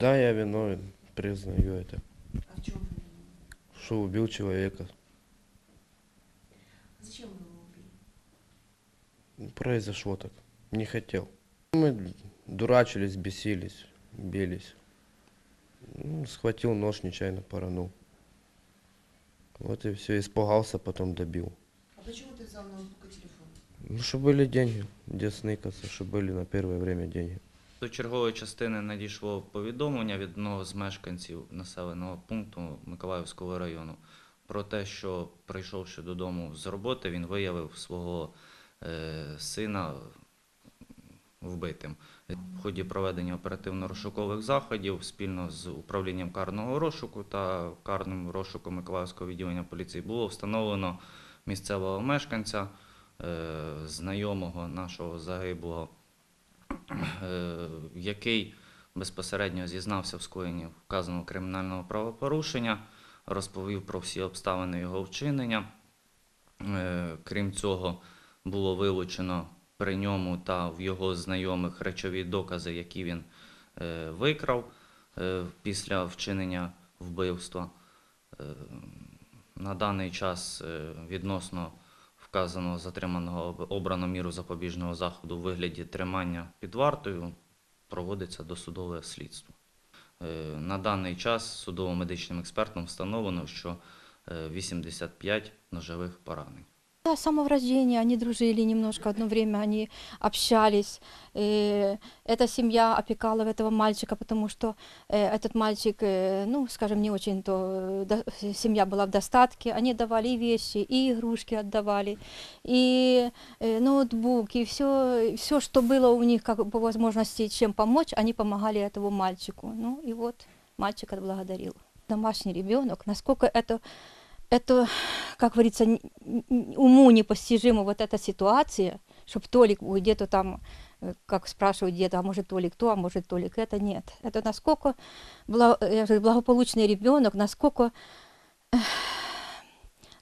Да, я виновен, признаю это. А в чем? Что убил человека. Зачем вы его убили? Произошло так. Не хотел. Мы дурачились, бесились, бились. Ну, Схватил нож, нечаянно поранул. Вот и все, испугался, потом добил. А почему ты взял ноутбук и телефон? Ну, что были деньги, где сныкаться, что были на первое время деньги. До чергової частини надійшло повідомлення від одного з мешканців населеного пункту Миколаївського району про те, що прийшовши додому з роботи, він виявив свого е, сина вбитим. В ході проведення оперативно-розшукових заходів спільно з управлінням карного розшуку та карним розшуком Миколаївського відділення поліції було встановлено місцевого мешканця, е, знайомого нашого загиблого який безпосередньо зізнався в скоєнні вказаного кримінального правопорушення, розповів про всі обставини його вчинення. Е, Крім цього, було вилучено при ньому та в його знайомих речові докази, які він е, викрав е, після вчинення вбивства. Е, На даний час е, відносно вказаного затриманого об- обрано міру запобіжного заходу у вигляді тримання під вартою проводиться досудове слідство. Е, На даний час судово-медичним експертом встановлено, що е, 85 ножових поранень. Да, с самого рождения они дружили немножко, одно время они общались. И эта семья опекала этого мальчика, потому что э, этот мальчик, э, ну, скажем, не очень то, э, до- семья была в достатке, они давали и вещи, и игрушки отдавали, и э, ноутбук, и все, все, что было у них как по возможности чем помочь, они помогали этому мальчику. Ну и вот мальчик отблагодарил. Домашний ребенок, насколько это это, как говорится, н- н- уму непостижима вот эта ситуация, чтобы Толик где-то там, э, как спрашивают где-то, а может Толик то, а может Толик это, нет. Это насколько бла- я же говорю, благополучный ребенок, насколько эх,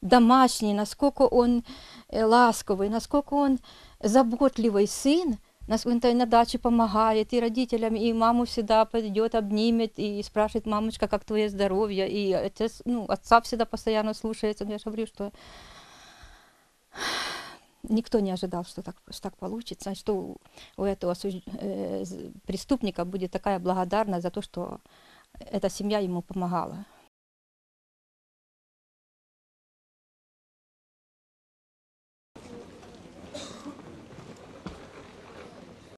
домашний, насколько он э, ласковый, насколько он заботливый сын, нас он и на даче помогает, и родителям, и маму всегда пойдет, обнимет, и спрашивает, мамочка, как твое здоровье, и отец, ну, отца всегда постоянно слушается. Я же говорю, что никто не ожидал, что так, что так получится, что у, у этого осуж- э, з- преступника будет такая благодарность за то, что эта семья ему помогала.